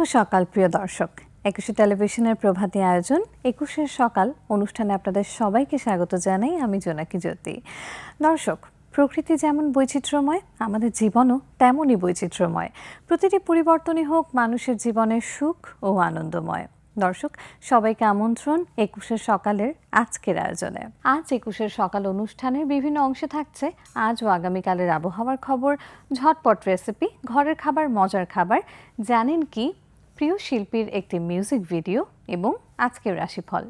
শুভ সকাল, প্রিয় দর্শক। একুশে টেলিভিশনের প্রভাতী আয়োজন, একুশের সকাল অনুষ্ঠানে আপনাদের সবাইকে স্বাগত জানাই আমি জোনাকি জ্যোতি। দর্শক, প্রকৃতি যেমন বৈচিত্র্যময়, আমাদের জীবনও তেমনই বৈচিত্র্যময়। প্রতিটি পরিবর্তনই হোক মানুষের জীবনের সুখ ও আনন্দময়। দর্শক, সবাইকে আমন্ত্রণ একুশের সকালের আজকের আয়োজনে। আজ একুশের সকাল অনুষ্ঠানের বিভিন্ন অংশে থাকছে আজ ও আগামীকালের আবহাওয়ার খবর, ঝটপট রেসিপি, ঘরের খাবার, মজার খাবার। জানেন কি? প্রিয় শিল্পীর একটি মিউজিক ভিডিও এবং আজকের রাশিফল।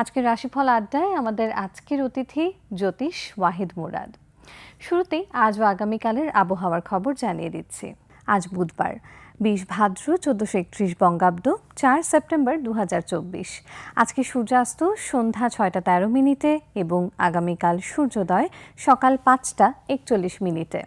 আজকের রাশিফল আড্ডায় আমাদের আজকের অতিথি জ্যোতিষ ওয়াহিদ মুরাদ। শুরুতেই আজ ও আগামীকালের আবহাওয়ার খবর জানিয়ে দিচ্ছি। আজ বুধবার, বিশ ভাদ্র চোদ্দোশো একত্রিশ বঙ্গাব্দ, চার সেপ্টেম্বর দু আজকে সূর্যাস্ত সন্ধ্যা ছয়টা তেরো মিনিটে এবং আগামীকাল সূর্যোদয় সকাল পাঁচটা একচল্লিশ মিনিটে।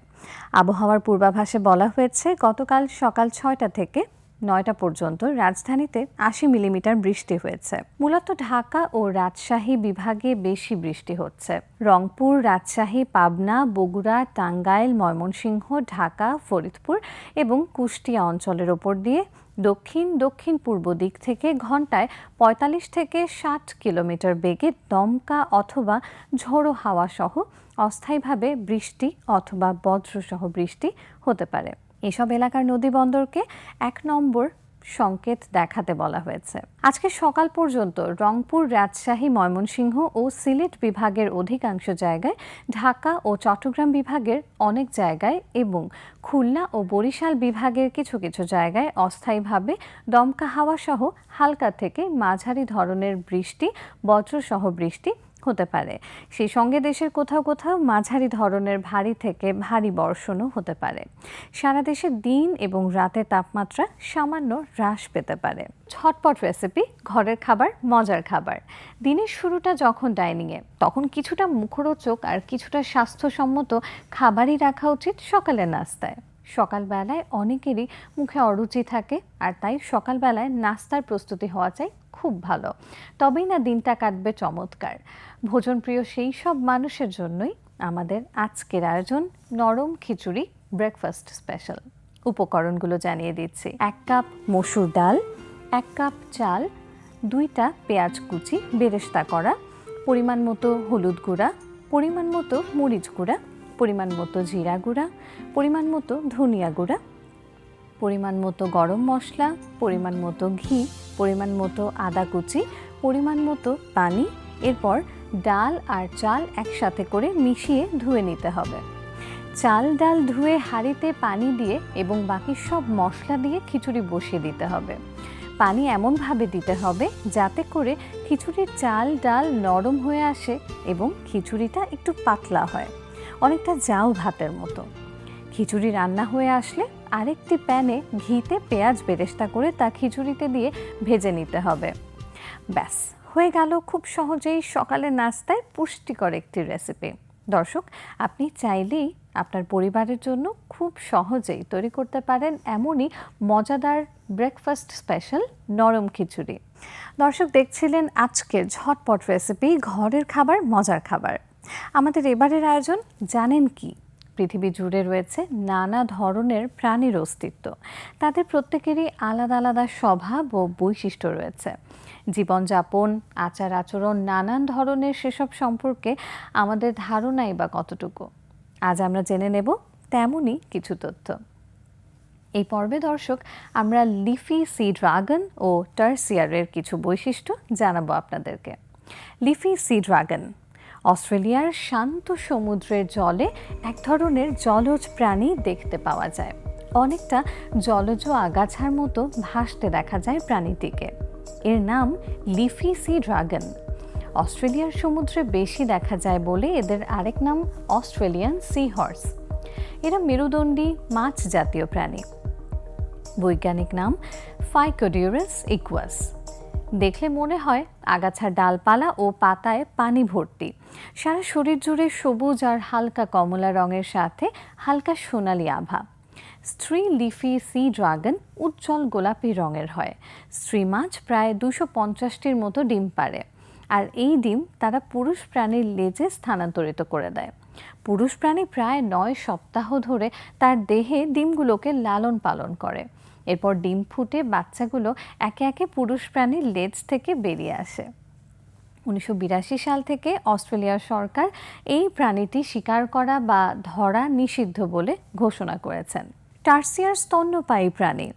আবহাওয়ার পূর্বাভাসে বলা হয়েছে, গতকাল সকাল ছয়টা থেকে নয়টা পর্যন্ত রাজধানীতে আশি মিলিমিটার বৃষ্টি হয়েছে। মূলত ঢাকা ও রাজশাহী বিভাগে বেশি বৃষ্টি হচ্ছে। রংপুর, রাজশাহী, পাবনা, বগুড়া, টাঙ্গাইল, ময়মনসিংহ, ঢাকা, ফরিদপুর এবং কুষ্টিয়া অঞ্চলের ওপর দিয়ে দক্ষিণ দক্ষিণ পূর্ব দিক থেকে ঘন্টায় ৪৫ থেকে ষাট কিলোমিটার বেগে দমকা অথবা ঝোড়ো হাওয়া সহ অস্থায়ীভাবে বৃষ্টি অথবা বজ্রসহ বৃষ্টি হতে পারে। এসব এলাকার নদী বন্দরকে এক নম্বর সংকেত দেখাতে বলা হয়েছে। আজকে সকাল পর্যন্ত রংপুর, রাজশাহী, ময়মনসিংহ ও সিলেট বিভাগের অধিকাংশ জায়গায় ঢাকা ও চট্টগ্রাম বিভাগের অনেক জায়গায় এবং খুলনা ও বরিশাল বিভাগের কিছু কিছু জায়গায় অস্থায়ীভাবে দমকা হাওয়া সহ হালকা থেকে মাঝারি ধরনের বৃষ্টি, বজ্রসহ বৃষ্টি হতে পারে। সেই সঙ্গে দেশের কোথাও কোথাও মাঝারি ধরনের ভারী থেকে ভারী বর্ষণও হতে পারে। সারা দেশে দিন এবং রাতের তাপমাত্রা সামান্য হ্রাস পেতে পারে। ছটপট রেসিপি ঘরের খাবার, মজার খাবার। দিনের শুরুটা যখন ডাইনিংয়ে তখন কিছুটা মুখরোচক আর কিছুটা স্বাস্থ্যসম্মত খাবারই রাখা উচিত সকালের নাস্তায়। সকালবেলায় অনেকেরই মুখে অরুচি থাকে আর তাই সকালবেলায় নাস্তার প্রস্তুতি হওয়া চাই খুব ভালো। তবেই না দিনটা কাটবে চমৎকার। ভোজনপ্রিয় সেই সব মানুষের জন্যই আমাদের আজকের আয়োজন নরম খিচুড়ি ব্রেকফাস্ট স্পেশাল উপকরণগুলো জানিয়ে দিচ্ছি। এক কাপ মসুর ডাল, এক কাপ চাল, দুইটা পেঁয়াজ কুচি, বেরেস্তা করা, পরিমাণ মতো হলুদ গুঁড়া, পরিমাণ মতো মরিচ গুঁড়া পরিমাণ মতো জিরা গুঁড়া, পরিমাণ মতো ধনিয়া গুঁড়া, পরিমাণ মতো গরম মশলা, পরিমাণ মতো ঘি, পরিমাণ মতো আদা কুচি, পরিমাণ মতো পানি, এরপর ডাল আর চাল একসাথে করে মিশিয়ে ধুয়ে নিতে হবে। চাল ডাল ধুয়ে হাঁড়িতে পানি দিয়ে এবং বাকি সব মশলা দিয়ে খিচুড়ি বসিয়ে দিতে হবে। পানি এমনভাবে দিতে হবে যাতে করে খিচুড়ির চাল ডাল নরম হয়ে আসে এবং খিচুড়িটা একটু পাতলা হয়। অনেকটা জাউ ভাতের মতো। খিচুড়ি রান্না হয়ে আসলে আরেকটি প্যানে ঘিতে পেঁয়াজ বেরেস্তা করে তা খিচুড়িতে দিয়ে ভেজে নিতে হবে। ব্যাস, হয়ে গেল খুব সহজেই সকালের নাস্তায় পুষ্টিকর একটি রেসিপি দর্শক, আপনি চাইলেই আপনার পরিবারের জন্য খুব সহজেই তৈরি করতে পারেন এমনই মজাদার ব্রেকফাস্ট স্পেশাল নরম খিচুড়ি। দর্শক, দেখছিলেন আজকের ঝটপট রেসিপি ঘরের খাবার, মজার খাবার। আমাদের এবারের আয়োজন জানেন কি? পৃথিবী জুড়ে রয়েছে নানা ধরনের প্রাণীর অস্তিত্ব। তাদের প্রত্যেকেরই আলাদা আলাদা স্বভাব ও বৈশিষ্ট্য রয়েছে। জীবনযাপন, আচার আচরণ, নানান ধরনের সেসব সম্পর্কে আমাদের ধারণাই বা কতটুকু? আজ আমরা জেনে নেব তেমনই কিছু তথ্য। এই পর্বে দর্শক, আমরা লিফি সি ড্রাগন ও টার্সিয়ারের কিছু বৈশিষ্ট্য জানাব আপনাদেরকে। লিফি সি ড্রাগন অস্ট্রেলিয়ার শান্ত সমুদ্রের জলে এক ধরনের জলজ প্রাণী দেখতে পাওয়া যায়। অনেকটা জলজ আগাছার মতো ভাসতে দেখা যায় প্রাণীটিকে। এর নাম লিফি সি ড্রাগন। অস্ট্রেলিয়ার সমুদ্রে বেশি দেখা যায় বলে এদের আরেক নাম অস্ট্রেলিয়ান সি হর্স এরা মেরুদণ্ডী, মাছ জাতীয় প্রাণী। বৈজ্ঞানিক নাম ফাইকোডিউরাস ইকুয়াস। দেখলে মনে হয় আগাছার ডালপালা ও পাতায় পানি ভর্তি। সারা শরীর জুড়ে সবুজ আর হালকা কমলা রঙের সাথে হালকা সোনালি আভা। স্ত্রী লিফি সি ড্রাগন উজ্জ্বল গোলাপি রঙের হয়। স্ত্রী মাছ প্রায় দুশো পঞ্চাশটির মতো ডিম পারে আর এই ডিম তারা পুরুষ প্রাণীর লেজে স্থানান্তরিত করে দেয়। পুরুষ প্রাণী প্রায় নয় সপ্তাহ ধরে তার দেহে ডিমগুলোকে লালন পালন করে। এরপর ডিম ফুটে বাচ্চাগুলো একে একে পুরুষ প্রাণীর লেজ থেকে বেরিয়ে আসে। উনিশশো বিরাশি সাল থেকে অস্ট্রেলিয়ার সরকার এই প্রাণীটি শিকার করা বা ধরা নিষিদ্ধ বলে ঘোষণা করেছেন। টার্সিয়ার স্তন্যপায়ী প্রাণী।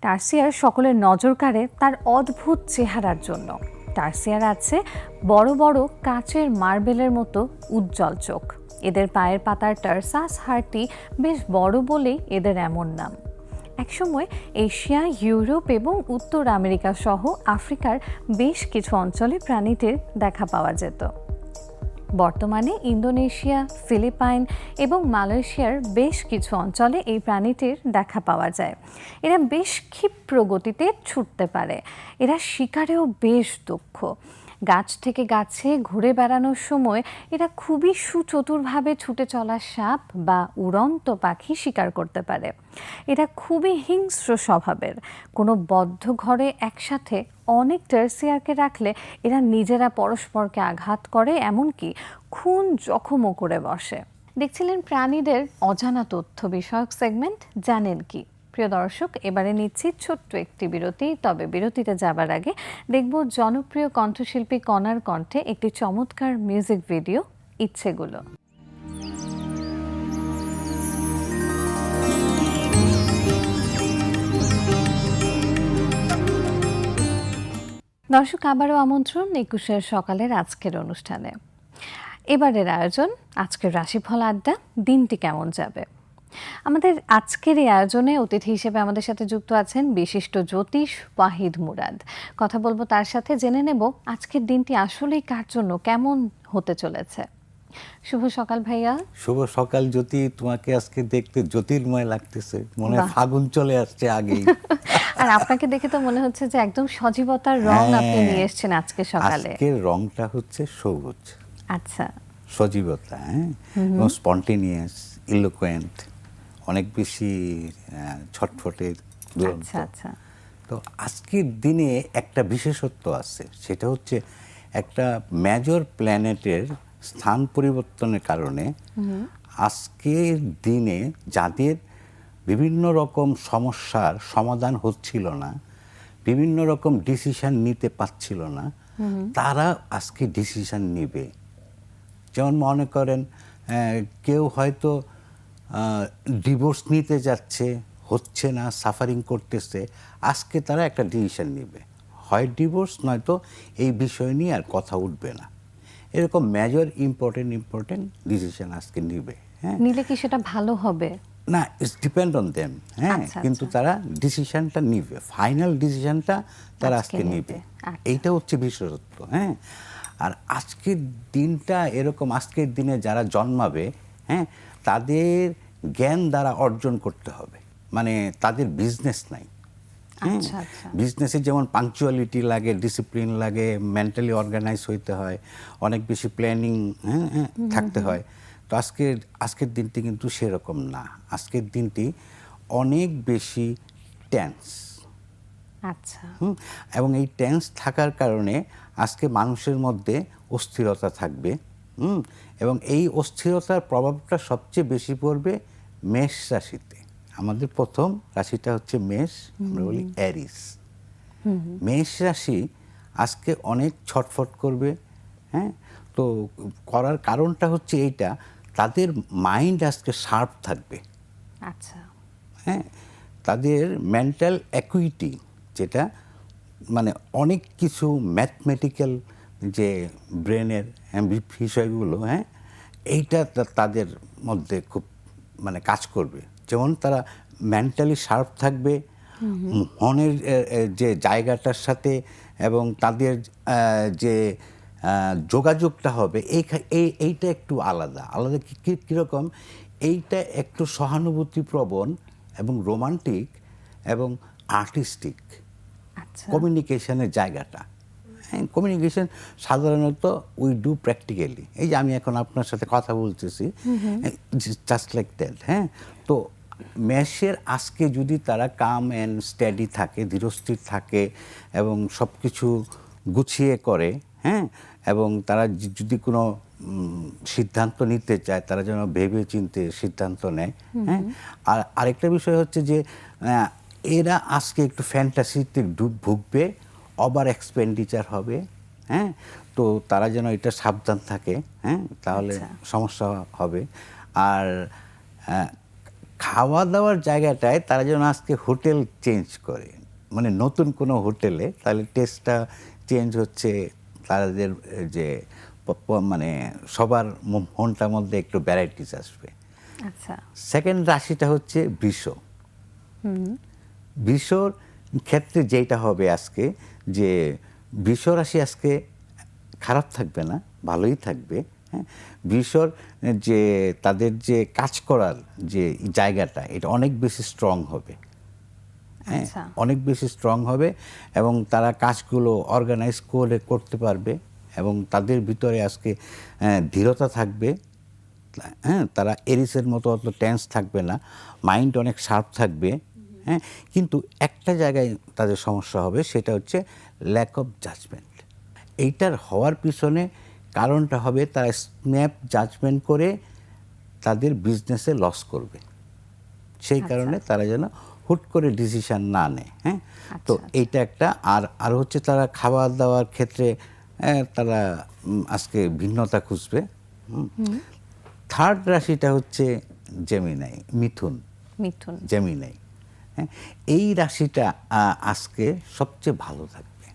টার্সিয়ার সকলের নজর কাড়ে তার অদ্ভুত চেহারার জন্য। টার্সিয়ার আছে বড় বড় কাচের মার্বেলের মতো উজ্জ্বল চোখ। এদের পায়ের পাতার টার্সাস হাড়টি বেশ বড় বলেই এদের এমন নাম। একসময় এশিয়া, ইউরোপ এবং উত্তর আমেরিকা সহ আফ্রিকার বেশ কিছু অঞ্চলে প্রাণীটির দেখা পাওয়া যেত। বর্তমানে ইন্দোনেশিয়া, ফিলিপাইন এবং মালয়েশিয়ার বেশ কিছু অঞ্চলে এই প্রাণীটির দেখা পাওয়া যায়। এরা বেশ ক্ষিপ্র গতিতে ছুটতে পারে। এরা শিকারেও বেশ দক্ষ। গাছ থেকে গাছে ঘুরে বেড়ানোর সময় এরা খুবই সুচতুরভাবে ছুটে চলা সাপ বা উড়ন্ত পাখি শিকার করতে পারে। এরা খুবই হিংস্র স্বভাবের। কোনো বদ্ধ ঘরে একসাথে অনেক টার্সিয়ারকে রাখলে এরা নিজেরা পরস্পরকে আঘাত করে, এমনকি খুন জখমও করে বসে। দেখছিলেন প্রাণীদের অজানা তথ্য বিষয়ক সেগমেন্ট, জানেন কি? প্রিয় দর্শক, এবারে নিচ্ছি ছোট্ট একটি বিরতি। তবে বিরতিতে যাবার আগে দেখব জনপ্রিয় কণ্ঠশিল্পী কণার কণ্ঠে একটি চমৎকার মিউজিক ভিডিও, ইচ্ছেগুলো। দর্শক, আবারও আমন্ত্রণ একুশের সকালের আজকের অনুষ্ঠানে। এবারের আয়োজন, আজকের রাশিফল আড্ডা, দিনটি কেমন যাবে? আমাদের আজকের এই আয়োজনে অতিথি হিসেবে আমাদের সাথে যুক্ত আছেন বিশিষ্ট জ্যোতিষ ওয়াহিদ মুরাদ। কথা বলব তার সাথে জেনে নেব আজকের দিনটি আসলেই কার জন্য কেমন হতে চলেছে। শুভ সকাল ভাইয়া। শুভ সকাল জ্যোতি তোমাকে আজকে দেখতে জ্যোতির্ময় লাগতেছে। মনে হয় ফাগুন চলে আসছে আগে আর আপনাকে দেখে তো মনে হচ্ছে যে একদম সজীবতার রং আপনি হ্যাঁ। নিয়ে এসেছেন আজকে সকালে। আজকের রংটা হচ্ছে সবুজ। আচ্ছা। সজীবতা হ্যাঁ? এবং স্পন্টেনিয়াস ইলোকোয়েন্ট অনেক বেশি আহ, ছটফটের দুরন্ত। আচ্ছা আচ্ছা। তো আজকের দিনে একটা বিশেষত্ব আছে সেটা হচ্ছে একটা মেজর প্ল্যানেটের স্থান পরিবর্তনের কারণে আজকের দিনে যাদের বিভিন্ন রকম সমস্যার সমাধান হচ্ছিল না বিভিন্ন রকম ডিসিশন নিতে পারছিল না তারা আজকে ডিসিশন নিবে। যেমন মনে করেন কেউ হয়তো ডিভোর্স নিতে যাচ্ছে হচ্ছে না সাফারিং করতেছে আজকে তারা একটা ডিসিশন নেবে। হয় ডিভোর্স নয়তো এই বিষয় নিয়ে আর কথা উঠবে না। এরকম মেজর ইম্পর্টেন্ট ইম্পর্টেন্ট ডিসিশন আজকে নিবে হ্যাঁ? নিলে কি সেটা ভালো হবে? না ইটস ডিপেন্ড অন দেম হ্যাঁ? আচ্ছা, কিন্তু আচ্ছা। তারা ডিসিশনটা নিবে ফাইনাল ডিসিশনটা তারা আজকে। নিবে। আচ্ছা। এইটা হচ্ছে বিশেষত্ব হ্যাঁ? আর আজকের দিনটা এরকম আজকের দিনে যারা জন্মাবে হ্যাঁ? তাদের জ্ঞান দ্বারা অর্জন করতে হবে। মানে তাদের বিজনেস নাই। আচ্ছা, আচ্ছা। বিজনেসে যেমন পাংচুয়ালিটি লাগে ডিসিপ্লিন লাগে মেন্টালি অর্গানাইজ হইতে হয় অনেক বেশি প্ল্যানিং হ্যাঁ হ্যাঁ, থাকতে হয়। তো আজকের আজকের দিনটি কিন্তু সেরকম না। আজকের দিনটি অনেক বেশি টেন্স আচ্ছা। এবং এই টেন্স থাকার কারণে আজকে মানুষের মধ্যে অস্থিরতা থাকবে। হুম এবং এই অস্থিরতার প্রভাবটা সবচেয়ে বেশি পড়বে মেষ রাশিতে। আমাদের প্রথম রাশিটা হচ্ছে মেষ আমরা বলি অ্যারিস। মেষ রাশি আজকে অনেক ছটফট করবে হ্যাঁ? তো করার কারণটা হচ্ছে এইটা তাদের মাইন্ড আজকে শার্প থাকবে। আচ্ছা। হ্যাঁ? তাদের মেন্টাল অ্যাকুইটি যেটা মানে অনেক কিছু ম্যাথমেটিক্যাল যে ব্রেনের বিষয়গুলো হ্যাঁ এইটা তাদের মধ্যে খুব মানে কাজ করবে। যেমন তারা মেন্টালি শার্প থাকবে মনের যে জায়গাটার সাথে এবং তাদের যে যোগাযোগটা হবে এই এই এইটা একটু আলাদা। আলাদা কি- কি- কীরকম? এইটা একটু সহানুভূতিপ্রবণ এবং রোমান্টিক এবং আর্টিস্টিক আচ্ছা। কমিউনিকেশনের জায়গাটা। হ্যাঁ কমিউনিকেশন সাধারণত উই ডু প্র্যাকটিক্যালি এই যে আমি এখন আপনার সাথে কথা বলতেছি জাস্ট লাইক দ্যাট হ্যাঁ? তো ম্যাশের আজকে যদি তারা কাম অ্যান্ড স্ট্যাডি থাকে ধীরস্থির থাকে এবং সব কিছু গুছিয়ে করে হ্যাঁ? এবং তারা যদি কোনো সিদ্ধান্ত নিতে চায় তারা যেন ভেবে চিনতে সিদ্ধান্ত নেয় হ্যাঁ? আর আরেকটা বিষয় হচ্ছে যে এরা আজকে একটু ফ্যান্টাসিতে ডুব ভুগবে ওভার এক্সপেন্ডিচার হবে হ্যাঁ? তো তারা যেন এটা সাবধান থাকে হ্যাঁ? তাহলে আচ্ছা। সমস্যা হবে। আর খাওয়া দাওয়ার জায়গাটায় তারা যেন আজকে হোটেল চেঞ্জ করে। মানে নতুন কোনো হোটেলে তাহলে টেস্টটা চেঞ্জ হচ্ছে তাদের যে মানে সবার মনটার মধ্যে একটু ভ্যারাইটিস আসবে। আচ্ছা। সেকেন্ড রাশিটা হচ্ছে বৃষ। বৃষর ক্ষেত্রে যেটা হবে আজকে যে বৃষ রাশি আজকে খারাপ থাকবে না ভালোই থাকবে হ্যাঁ? বৃষর যে তাদের যে কাজ করার যে জায়গাটা এটা অনেক বেশি স্ট্রং হবে হ্যাঁ? আচ্ছা। অনেক বেশি স্ট্রং হবে এবং তারা কাজগুলো অর্গানাইজ করে করতে পারবে এবং তাদের ভিতরে আজকে আহ, ধীরতা থাকবে হ্যাঁ? তারা এরিসের মতো অত টেন্স থাকবে না মাইন্ড অনেক শার্প থাকবে হ্যাঁ? কিন্তু একটা জায়গায় তাদের সমস্যা হবে সেটা হচ্ছে ল্যাক অফ জাজমেন্ট এইটার হওয়ার পিছনে কারণটা হবে তারা স্ন্যাপ জাজমেন্ট করে তাদের বিজনেসে লস করবে। সেই কারণে তারা যেন হুট করে ডিসিশান না নেয় হ্যাঁ? তো আচ্ছা, এইটা একটা আর আর হচ্ছে তারা খাবার দাওয়ার ক্ষেত্রে তারা আজকে ভিন্নতা খুঁজবে থার্ড রাশিটা হচ্ছে জেমিনাই মিথুন। মিথুন। জেমিনাই হ্যাঁ এই রাশিটা আজকে সবচেয়ে ভালো থাকবে।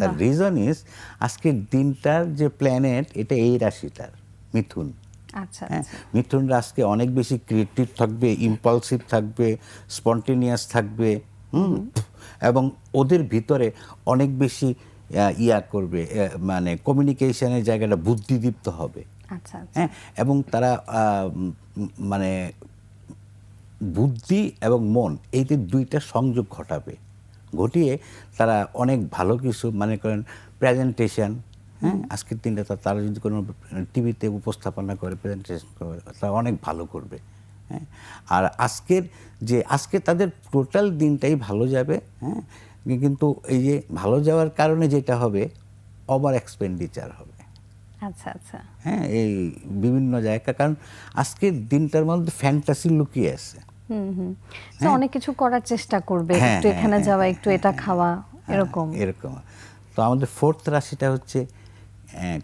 তার রিজন ইজ আজকের দিনটার যে প্ল্যানেট এটা এই রাশিটার মিথুন। আচ্ছা হ্যাঁ আচ্ছা। মিথুন রাশিকে অনেক বেশি ক্রিয়েটিভ থাকবে ইম্পালসিভ থাকবে স্পন্টেনিয়াস থাকবে হুম? এবং ওদের ভিতরে অনেক বেশি ইয়া করবে মানে কমিউনিকেশনের জায়গাটা বুদ্ধিদীপ্ত হবে। আচ্ছা আচ্ছা। হ্যাঁ এবং তারা মানে বুদ্ধি এবং মন এই যে দুইটা সংযোগ ঘটাবে। ঘটিয়ে তারা অনেক ভালো কিছু মানে করেন প্রেজেন্টেশন হ্যাঁ? আজকের দিনটা তারা যদি কোনো টিভিতে উপস্থাপনা করে প্রেজেন্টেশন করে তারা অনেক ভালো করবে হ্যাঁ? আর আজকের যে আজকে তাদের টোটাল দিনটাই ভালো যাবে হ্যাঁ? কিন্তু এই যে ভালো যাওয়ার কারণে যেটা হবে ওভার এক্সপেন্ডিচার হবে। আচ্ছা আচ্ছা। হ্যাঁ এই বিভিন্ন জায়গা কারণ আজকের দিনটার মধ্যে ফ্যান্টাসি লুকিয়ে আছে। অনেক কিছু করার চেষ্টা করবে হ্যাঁ, একটু হ্যাঁ, এখানে হ্যাঁ, যাওয়া একটু এটা খাওয়া এরকম হ্যাঁ, এরকম। তো আমাদের ফোর্থ রাশিটা হচ্ছে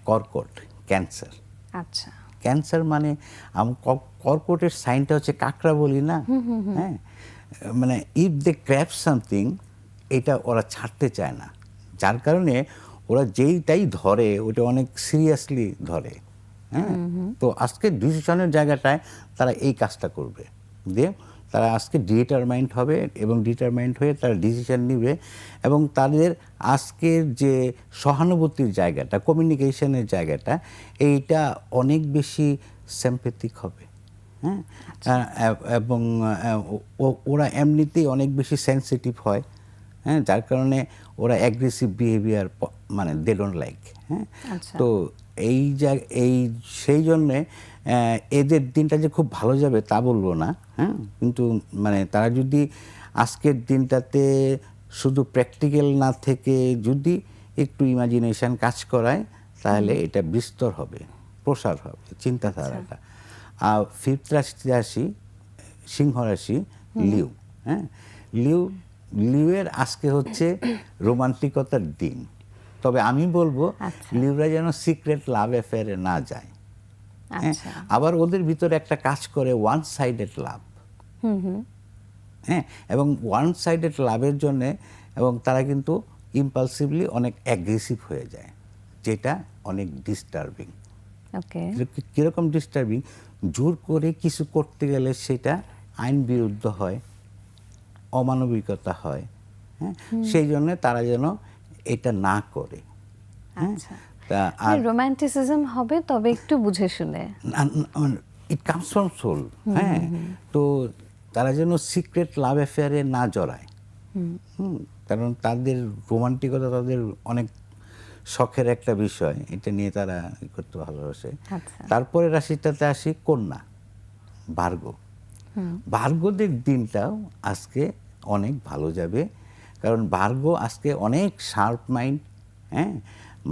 কর্কট ক্যান্সার আচ্ছা। ক্যান্সার মানে আম কর্কটের সাইনটা হচ্ছে কাঁকড়া বলি না? হ্যাঁ? মানে ইফ দে ক্র্যাপ সামথিং এটা ওরা ছাড়তে চায় না। যার কারণে ওরা যেইটাই ধরে ওটা অনেক সিরিয়াসলি ধরে। হ্যাঁ? তো আজকে ডিসিশনের জায়গাটায় তারা এই কাজটা করবে। দিয়ে তারা আজকে ডিটারমাইন্ড হবে এবং ডিটারমাইন্ড হয়ে তারা ডিসিশন নেবে এবং তাদের আজকের যে সহানুভূতির জায়গাটা কমিউনিকেশনের জায়গাটা এইটা অনেক বেশি স্যাম্পেথিক হবে। হ্যাঁ? এবং ও- ওরা এমনিতেই অনেক বেশি সেন্সিটিভ হয়। হ্যাঁ? যার কারণে ওরা অ্যাগ্রেসিভ বিহেভিয়ার মানে দে ডোন্ট লাইক হ্যাঁ? আচ্ছা। তো এই জায়গা এই সেই জন্যে এদের দিনটা যে খুব ভালো যাবে তা বলব না হ্যাঁ? কিন্তু মানে তারা যদি আজকের দিনটাতে শুধু প্র্যাকটিক্যাল না থেকে যদি একটু ইমাজিনেশন কাজ করায় তাহলে এটা বিস্তর হবে প্রসার হবে চিন্তাধারাটা। আর ফিফথ রাশি রাশি সিংহ রাশি লিউ হ্যাঁ? লিউ লিউয়ের আজকে হচ্ছে রোমান্টিকতার দিন। তবে আমি বলব আচ্ছা। লিউরা যেন সিক্রেট লাভ অ্যাফেয়ারে না যায়। আচ্ছা আবার ওদের ভিতরে একটা কাজ করে ওয়ান সাইডেড লাভ হ্যাঁ এবং ওয়ান সাইডেড লাভের জন্যে এবং তারা কিন্তু ইম্পালসিভলি অনেক অ্যাগ্রেসিভ হয়ে যায় যেটা অনেক ডিস্টার্বিং ওকে। কীরকম ডিস্টার্বিং জোর করে কিছু করতে গেলে সেটা আইন বিরুদ্ধ হয় অমানবিকতা হয় হ্যাঁ সেই জন্য তারা যেন এটা না করে হ্যাঁ। আচ্ছা। তা আর রোমান্টিসিজম হবে তবে একটু বুঝে শুনে। ইট কামস ফ্রম সোল হ্যাঁ? তো তারা যেন সিক্রেট লাভ অ্যাফেয়ারে না জড়ায়। কারণ তাদের রোমান্টিকতা তাদের অনেক শখের একটা বিষয় এটা নিয়ে তারা করতে ভালোবাসে। আচ্ছা। তারপরে রাশিটাতে আসি কন্যা ভার্গ ভার্গদের দিনটাও আজকে অনেক ভালো যাবে কারণ ভার্গ আজকে অনেক শার্প মাইন্ড হ্যাঁ?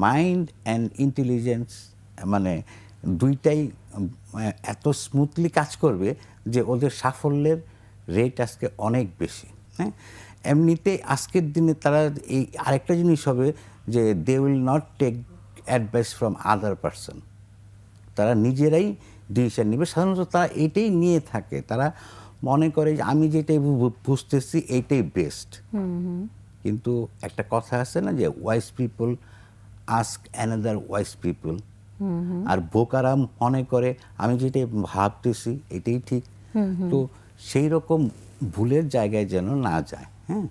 মাইন্ড অ্যান্ড ইন্টেলিজেন্স মানে দুইটাই এত স্মুথলি কাজ করবে যে ওদের সাফল্যের রেট আজকে অনেক বেশি হ্যাঁ? এমনিতে আজকের দিনে তারা এই আরেকটা জিনিস হবে যে they will not take advice from other person তারা নিজেরাই ডিসিশন নেবে। সাধারণত তারা এইটাই নিয়ে থাকে। তারা মনে করে যে আমি যেটাই বুঝতেছি এইটাই বেস্ট কিন্তু একটা কথা আছে না যে wise people ask another wise people আর বোকারা মনে করে আমি যেটা ভাবতেছি এটাই ঠিক। তো সেই রকম ভুলের জায়গায় যেন না যায় হ্যাঁ?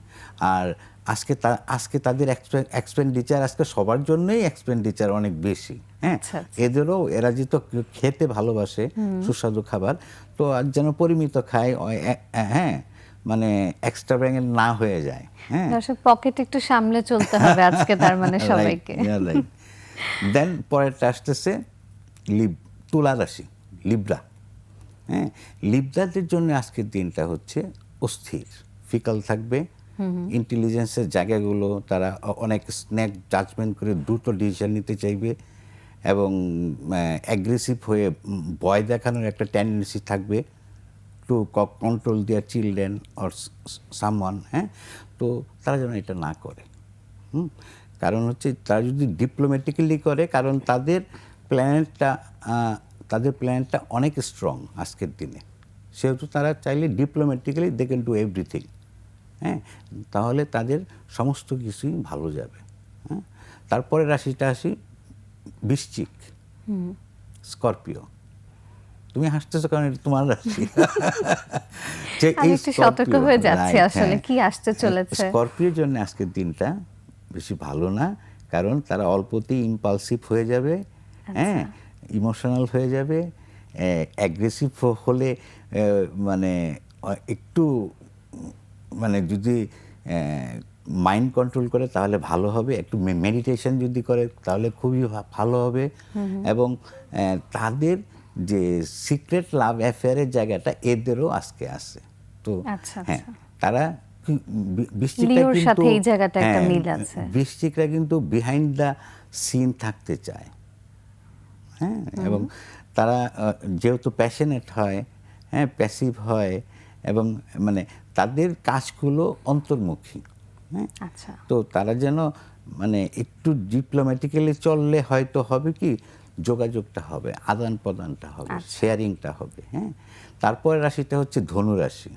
আর আজকে তা আজকে তাদের এক্সপেন্ডিচার আজকে সবার জন্যই এক্সপেন্ডিচার অনেক বেশি হ্যাঁ? আচ্ছা, আচ্ছা। এদেরও এরা যেহেতু খেতে ভালোবাসে সুস্বাদু খাবার তো আর যেন পরিমিত খায় হ্যাঁ? মানে এক্সট্রা ব্যাঙের না হয়ে যায় হ্যাঁ? দর্শক পকেট একটু সামলে চলতে হবে আজকে তার মানে সবাইকে। দেন পরেরটা আসতেছে লিব তুলা রাশি লিব্রা হ্যাঁ? লিব্রাদের জন্য আজকের দিনটা হচ্ছে অস্থির ফিকাল থাকবে। ইন্টেলিজেন্সের জায়গাগুলো তারা অনেক স্ন্যাক জাজমেন্ট করে দ্রুত ডিসিশন নিতে চাইবে এবং অ্যাগ্রেসিভ হয়ে ভয় দেখানোর একটা টেন্ডেন্সি থাকবে। To control their children or someone হ্যাঁ? তো তারা যেন এটা না করে হুম? কারণ হচ্ছে তারা যদি ডিপ্লোম্যাটিক্যালি করে কারণ তাদের প্ল্যানেটটা তাদের প্ল্যানেটটা অনেক স্ট্রং আজকের দিনে। সেহেতু তারা চাইলে diplomatically they can do everything হ্যাঁ? তাহলে তাদের সমস্ত কিছুই ভালো যাবে হ্যাঁ? তারপরে রাশিটা আসি বৃশ্চিক স্করপিও। তুমি হাসতেছো কারণ এটা তোমার রাশি। যে আমি এই একটু সতর্ক হয়ে যাচ্ছি আসলে হ্যাঁ। কি আসতে চলেছে? স্করপিওর জন্য আজকের দিনটা বেশি ভালো না কারণ তারা অল্পতেই ইম্পালসিভ হয়ে যাবে হ্যাঁ ইমোশনাল হয়ে যাবে অ্যাগ্রেসিভ হলে মানে একটু মানে যদি মাইন্ড কন্ট্রোল করে তাহলে ভালো হবে একটু মেডিটেশন যদি করে তাহলে খুবই ভালো হবে এবং তাদের যে সিক্রেট লাভ অ্যাফেয়ারের জায়গাটা এদেরও আজকে আছে। তো আচ্ছা, হ্যাঁ আচ্ছা। তারা কি- বি- বৃশ্চিকরা লিওর কিন্তু- সাথে এই জায়গাটা একটা মিল আছে। বৃশ্চিকরা কিন্তু বিহাইন্ড দ্য সিন থাকতে চায়। হ্যাঁ এবং তারা যেহেতু প্যাশনেট হয় হ্যাঁ প্যাসিভ হয় এবং মানে তাদের কাজগুলো অন্তর্মুখী হ্যাঁ। আচ্ছা। তো তারা যেন মানে একটু ডিপ্লোম্যাটিক্যালি চললে হয়তো হবে কি যোগাযোগটা হবে আদান প্রদানটা হবে শেয়ারিংটা হবে হ্যাঁ? তারপরে রাশিটা হচ্ছে ধনুরাশি।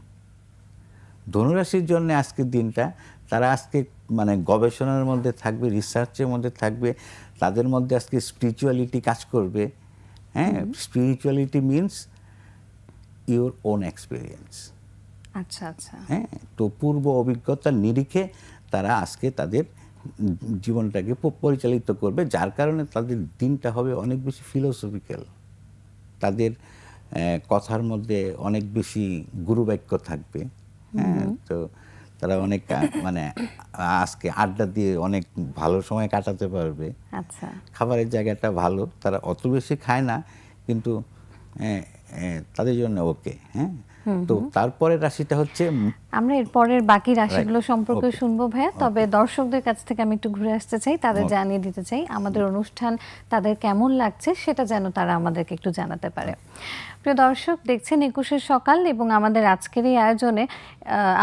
ধনুরাশির জন্য আজকের দিনটা তারা আজকে মানে গবেষণার মধ্যে থাকবে রিসার্চের মধ্যে থাকবে তাদের মধ্যে আজকে স্পিরিচুয়ালিটি কাজ করবে হ্যাঁ? Spirituality means your own experience আচ্ছা আচ্ছা। হ্যাঁ? তো পূর্ব অভিজ্ঞতার নিরিখে তারা আজকে তাদের জীবনটাকে পরিচালিত করবে যার কারণে তাদের দিনটা হবে অনেক বেশি ফিলোসফিক্যাল তাদের কথার মধ্যে অনেক বেশি গুরুবাক্য থাকবে। হ্যাঁ তো তারা অনেক মানে আজকে আড্ডা দিয়ে অনেক ভালো সময় কাটাতে পারবে। আচ্ছা। খাবারের জায়গাটা ভালো তারা অত বেশি খায় না কিন্তু তাদের জন্য ওকে হ্যাঁ। তো তারপরে রাশিটা হচ্ছে আমরা এর পরের বাকি রাশিগুলো সম্পর্কে শুনব ভাইয়া। তবে দর্শকদের কাছ থেকে আমি একটু ঘুরে আসতে চাই তাদের জানিয়ে দিতে চাই আমাদের অনুষ্ঠান তাদের কেমন লাগছে সেটা যেন তারা আমাদেরকে একটু জানাতে পারে। প্রিয় দর্শক দেখছেন একুশের সকাল এবং আমাদের আজকের এই আয়োজনে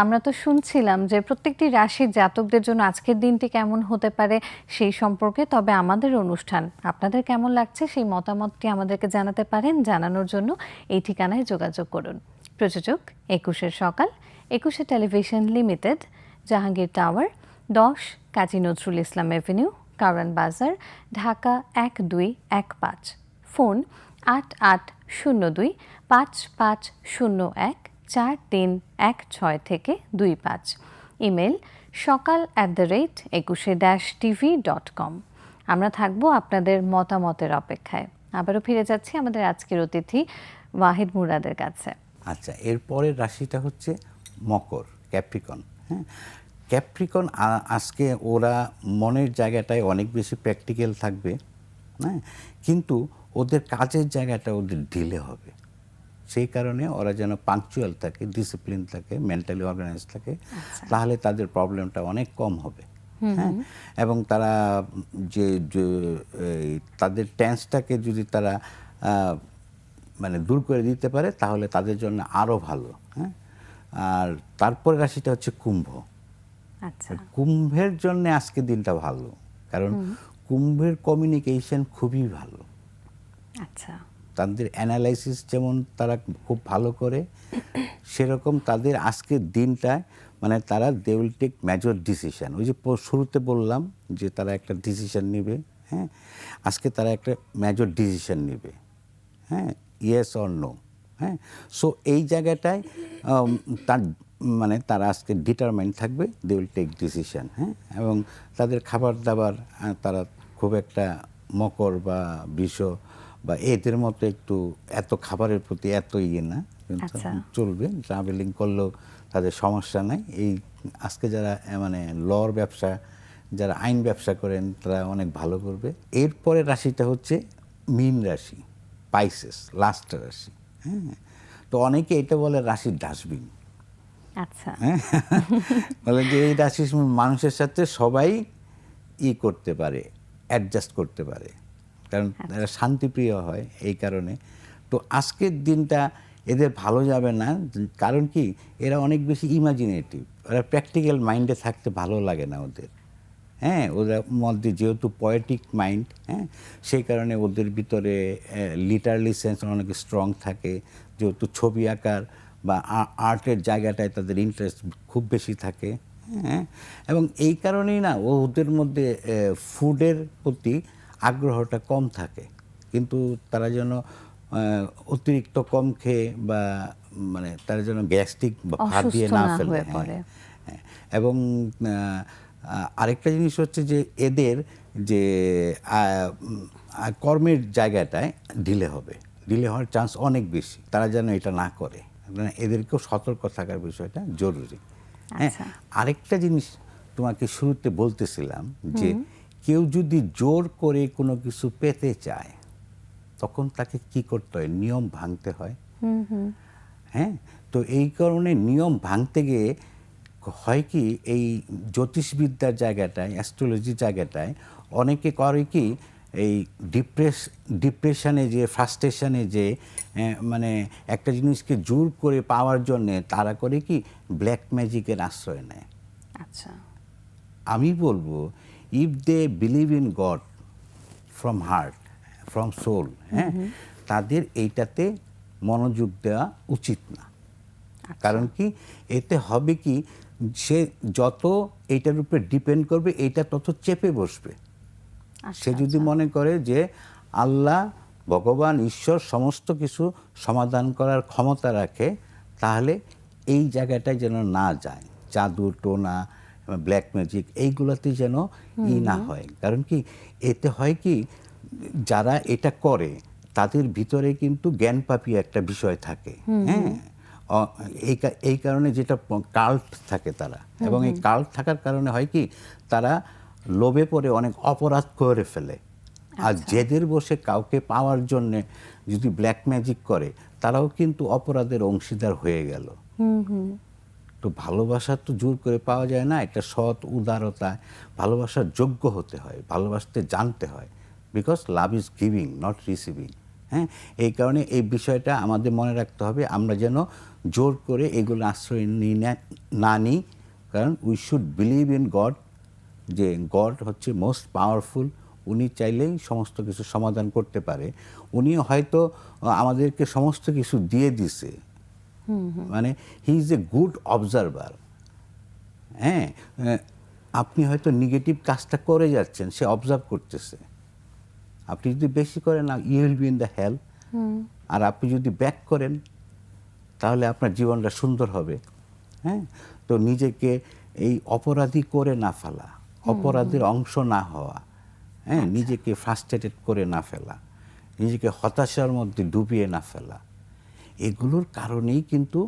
আমরা তো শুনছিলাম যে প্রত্যেকটি রাশির জাতকদের জন্য আজকের দিনটি কেমন হতে পারে সেই সম্পর্কে তবে আমাদের অনুষ্ঠান আপনাদের কেমন লাগছে সেই মতামতটি আমাদেরকে জানাতে পারেন জানানোর জন্য এই ঠিকানায় যোগাযোগ করুন। প্রযোজক, একুশের সকাল, একুশে টেলিভিশন লিমিটেড, জাহাঙ্গীর টাওয়ার, দশ কাজী নজরুল ইসলাম এভিনিউ, কারণ বাজার, ঢাকা এক দুই এক পাঁচ। ফোন আট আট শূন্য দুই পাঁচ পাঁচ শূন্য এক চার তিন এক ছয় থেকে দুই পাঁচ। ইমেল সকাল at the rate Ekushey dash TV dot com আমরা থাকব আপনাদের মতামতের অপেক্ষায়। আবারও ফিরে যাচ্ছি আমাদের আজকের অতিথি, ওয়াহিদ মুরাদের কাছে। আচ্ছা এরপরের রাশিটা হচ্ছে মকর ক্যাপ্রিকন হ্যাঁ? ক্যাপ্রিকন আজকে ওরা মনের জায়গাটায় অনেক বেশি প্র্যাকটিক্যাল থাকবে হ্যাঁ? কিন্তু ওদের কাজের জায়গাটা ওদের ঢিলে হবে। সেই কারণে ওরা যেন পাংচুয়াল থাকে ডিসিপ্লিন থাকে মেন্টালি অর্গানাইজ থাকে তাহলে তাদের প্রবলেমটা অনেক কম হবে হ্যাঁ? এবং তারা যে তাদের টেন্সটাকে যদি তারা মানে দূর করে দিতে পারে তাহলে তাদের জন্য আরও ভালো হ্যাঁ? আর তারপরে রাশিটা হচ্ছে কুম্ভ। আচ্ছা। কুম্ভের জন্য আজকে দিনটা ভালো কারণ কুম্ভের কমিউনিকেশন খুবই ভালো। আচ্ছা। তাদের অ্যানালাইসিস যেমন তারা খুব ভালো করে সেরকম তাদের আজকের দিনটায় মানে তারা they will take major decision ওই যে শুরুতে বললাম যে তারা একটা ডিসিশন নেবে হ্যাঁ? আজকে তারা একটা মেজর ডিসিশন নেবে হ্যাঁ? ইয়েস অর নো হ্যাঁ? সো এই জায়গাটায় তার মানে তারা আজকে ডিটারমাইন থাকবে দে উইল টেক ডিসিশন হ্যাঁ? এবং তাদের খাবার দাবার তারা খুব একটা মকর বা বিষ বা এদের মতো একটু এত খাবারের প্রতি এত ইয়ে না কিন্তু আচ্ছা। চলবে ট্রাভেলিং করলেও তাদের সমস্যা নাই। এই আজকে যারা মানে লর ব্যবসা যারা আইন ব্যবসা করেন তারা অনেক ভালো করবে। এরপরে রাশিটা হচ্ছে মীন রাশি। পাইসেস লাস্ট রাশি হ্যাঁ তো অনেকে এটা বলে রাশির ডাস্টবিন। আচ্ছা। হ্যাঁ বলে যে এই রাশির মানুষের সাথে সবাই ই করতে পারে অ্যাডজাস্ট করতে পারে। কারণ এরা শান্তিপ্রিয় হয় এই কারণে। তো আজকের দিনটা এদের ভালো যাবে না কারণ কি? এরা অনেক বেশি ইমাজিনেটিভ ওরা প্র্যাকটিক্যাল মাইন্ডে থাকতে ভালো লাগে না ওদের। হ্যাঁ ওদের মধ্যে যেহেতু পয়েটিক মাইন্ড হ্যাঁ সেই কারণে ওদের ভিতরে লিটারালি সেন্স অনেক স্ট্রং থাকে। যেহেতু ছবি আঁকার বা আর্টের জায়গাটায় তাদের ইন্টারেস্ট খুব বেশি থাকে হ্যাঁ। এবং এই কারণেই না ওদের মধ্যে ফুডের প্রতি আগ্রহটা কম থাকে। কিন্তু তারা যেন অতিরিক্ত কম খেয়ে বা মানে তারা যেন গ্যাস্ট্রিক বা ভাত দিয়ে না ফেলে হয়ে হ্যাঁ। এবং আরেকটা জিনিস হচ্ছে যে এদের যে কর্মের জায়গাটায় ঢিলে হবে। ঢিলে হওয়ার চান্স অনেক বেশি। তারা যেন এটা না করে। মানে এদেরকেও সতর্ক থাকার বিষয়টা জরুরি। হ্যাঁ? আচ্ছা। আরেকটা জিনিস তোমাকে শুরুতে বলতেছিলাম যে কেউ যদি জোর করে কোনো কিছু পেতে চায় তখন তাকে কি করতে হয়? নিয়ম ভাঙতে হয়। হ্যাঁ? তো এই কারণে নিয়ম ভাঙতে গিয়ে হয় কি এই জ্যোতিষবিদ্যার জায়গাটায় অ্যাস্ট্রোলজি জায়গাটায় অনেকে করে কি এই ডিপ্রেস ডিপ্রেশনে যে ফ্রাস্ট্রেশনে যে মানে একটা জিনিসকে জোর করে পাওয়ার জন্যে তারা করে কি ব্ল্যাক ম্যাজিকের আশ্রয় নেয়। আচ্ছা। আমি বলব if they believe in God from heart from soul হ্যাঁ তাদের এইটাতে মনোযোগ দেওয়া উচিত না। কারণ কি এতে হবে কি সে যত এইটার উপরে ডিপেন্ড করবে এইটা তত চেপে বসবে। আচ্ছা সে যদি মনে করে যে আল্লাহ ভগবান ঈশ্বর সমস্ত কিছু সমাধান করার ক্ষমতা রাখে তাহলে এই জায়গাটায় যেন না যায়। জাদু টোনা ব্ল্যাক ম্যাজিক এইগুলোতে যেন ই না হয়। কারণ কি এতে হয় কি যারা এটা করে তাদের ভিতরে কিন্তু জ্ঞানপাপী একটা বিষয় থাকে। হ্যাঁ? এই এই কারণে যেটা কাল্ট থাকে তারা। এবং এই কাল্ট থাকার কারণে হয় কি তারা লোভে পড়ে অনেক অপরাধ করে ফেলে। আর জেদের বসে কাউকে পাওয়ার জন্যে যদি ব্ল্যাক ম্যাজিক করে তারাও কিন্তু অপরাধের অংশীদার হয়ে গেল। তো ভালোবাসা তো জোর করে পাওয়া যায় না একটা সৎ উদারতা ভালোবাসার যোগ্য হতে হয় ভালোবাসতে জানতে হয়। Because love is giving not receiving হ্যাঁ? এই কারণে এই বিষয়টা আমাদের মনে রাখতে হবে। আমরা যেন জোর করে এগুলো আশ্রয় নিই না না নিই। কারণ we should believe in God যে গড হচ্ছে মোস্ট পাওয়ারফুল উনি চাইলেই সমস্ত কিছু সমাধান করতে পারে। উনিও হয়তো আমাদেরকে সমস্ত কিছু দিয়ে দিছে। মানে he is a good observer হ্যাঁ? আপনি হয়তো নেগেটিভ কাজটা করে যাচ্ছেন সে অবজার্ভ করতেছে। আপনি যদি বেশি করেন you will be in the help আর আপনি যদি ব্যাক করেন তাহলে আপনার জীবনটা সুন্দর হবে। হ্যাঁ? তো নিজেকে এই অপরাধী করে না ফেলা অপরাধের অংশ না হওয়া হ্যাঁ? নিজেকে ফ্রাস্ট্রেটেড করে না ফেলা নিজেকে হতাশার মধ্যে ডুবিয়ে না ফেলা এগুলোর কারণেই কিন্তু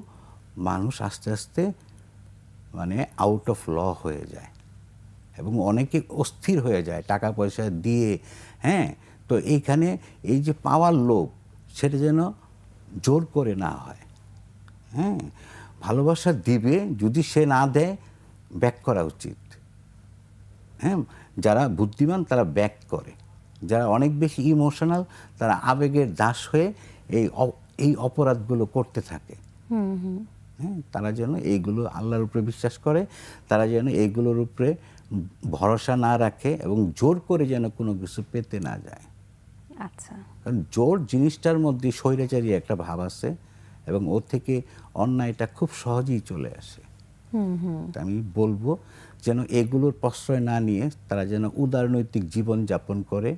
মানুষ আস্তে আস্তে মানে আউট অফ ল হয়ে যায়। এবং অনেকে অস্থির হয়ে যায় টাকা পয়সা দিয়ে হ্যাঁ? তো এইখানে এই যে পাওয়ার লোভ সেটা যেন জোর করে না হয়। হ্যাঁ? ভালোবাসা দিবে যদি সে না দেয় ব্যাক করা উচিত। হ্যাঁ? যারা বুদ্ধিমান তারা ব্যাক করে। যারা অনেক বেশি ইমোশনাল তারা আবেগের দাস হয়ে এই এই অপরাধগুলো করতে থাকে। হ্যাঁ? তারা যেন এইগুলো আল্লাহর উপরে বিশ্বাস করে তারা যেন এইগুলোর উপরে ভরসা না রাখে এবং জোর করে যেন কোনো কিছু পেতে না যায়। আচ্ছা। কারণ জোর জিনিসটার মধ্যে স্বৈরাচারী একটা ভাব আছে এবং ওর থেকে অন্যায়টা খুব সহজেই চলে আসে। আমি বলব যেন এগুলোর প্রশ্রয় না নিয়ে তারা যেন উদারনৈতিক জীবন যাপন করে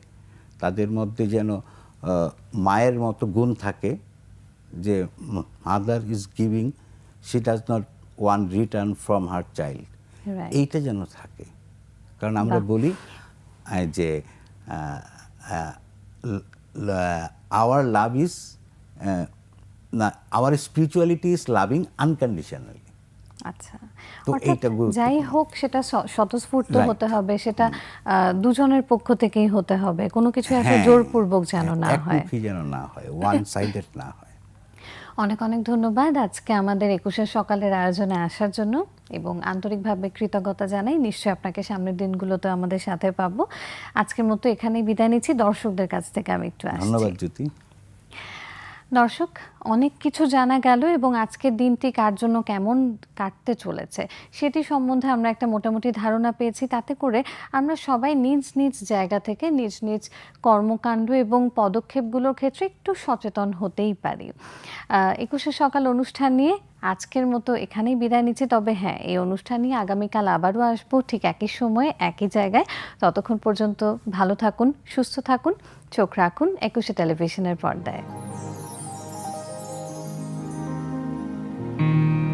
তাদের মধ্যে যেন মায়ের মতো গুণ থাকে যে mother is giving she does not want return from her child এইটা যেন থাকে। কারণ আমরা বলি যে আওয়ার লাভ ইজ না our spirituality is loving unconditionally আচ্ছা। যাই হোক সেটা স্বতঃস্ফূর্ত. হতে হবে সেটা দুজনের পক্ষ থেকেই হতে হবে। কোনো কিছু একটা হ্যাঁ, জোরপূর্বক যেন না হয়। যেন না হয় ওয়ান সাইডেড না হয়। অনেক অনেক ধন্যবাদ আজকে আমাদের একুশের সকালের আয়োজনে আসার জন্য। এবং আন্তরিকভাবে কৃতজ্ঞতা জানাই। নিশ্চয়ই আপনাকে সামনের দিনগুলোতে আমাদের সাথে পাবো। আজকের মতো এখানেই বিদায় নিচ্ছি। দর্শকদের কাছ থেকে আমি একটু ধন্যবাদ, জ্যোতি। দর্শক, অনেক কিছু জানা গেল এবং আজকের দিনটি কার জন্য কেমন কাটতে চলেছে সেটি সম্বন্ধে আমরা একটা মোটামুটি ধারণা পেয়েছি। তাতে করে আমরা সবাই নিজ নিজ জায়গা থেকে নিজ নিজ কর্মকাণ্ড এবং পদক্ষেপগুলোর ক্ষেত্রে একটু সচেতন হতেই পারি। একুশে সকাল অনুষ্ঠান নিয়ে আজকের মতো এখানেই বিদায় নিচ্ছি। তবে হ্যাঁ এই অনুষ্ঠান নিয়ে আগামীকাল আবারও আসব ঠিক একই সময়ে, একই জায়গায়। ততক্ষণ পর্যন্ত ভালো থাকুন, সুস্থ থাকুন, চোখ রাখুন একুশে টেলিভিশনের পর্দায়। Amen.